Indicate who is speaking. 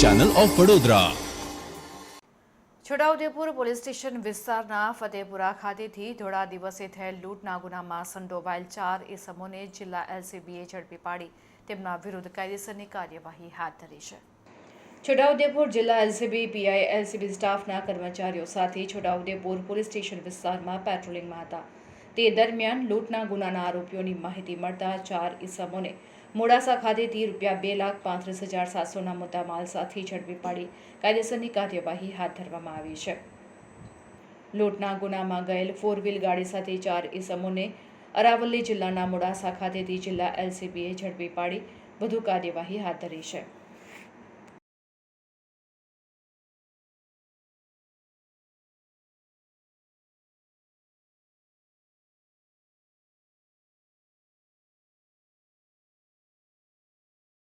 Speaker 1: Channel of Vadodara
Speaker 2: Chhota Udepur police station વિસ્તારના ફતેપુરા ખાતેથી થોડા દિવસે થયેલ લૂંટના ગુનામાં સંડોવાયેલ ચાર એસમોને જિલ્લા એલસીબીએ ઝડપી પાડી. તેમના વિરુદ્ધ કાયદેસરની કાર્યવાહી હાથ ધરી છે. છોટાઉદેપુર જિલ્લા એલસીબી, પીઆઈ, એલસીબી સ્ટાફના કર્મચારીઓ સાથે છોટાઉદેપુર પોલીસ સ્ટેશન વિસ્તારમાં પેટ્રોલિંગમાં હતા. તે દરમિયાન લૂંટના ગુનાના આરોપીઓની માહિતી મળતા ચાર ઇસમોને મોડાસા ખાતેથી રૂપિયા બે લાખ પાંત્રીસ હજાર સાતસોના મુદ્દામાલ સાથે ઝડપી પાડી કાયદેસરની કાર્યવાહી હાથ ધરવામાં આવી છે. લૂંટના ગુનામાં ગયેલ ફોર વ્હીલ ગાડી સાથે ચાર ઇસમોને અરાવલ્લી જિલ્લાના મોડાસા ખાતેથી જિલ્લા એલસીબીએ ઝડપી પાડી વધુ કાર્યવાહી હાથ ધરી છે.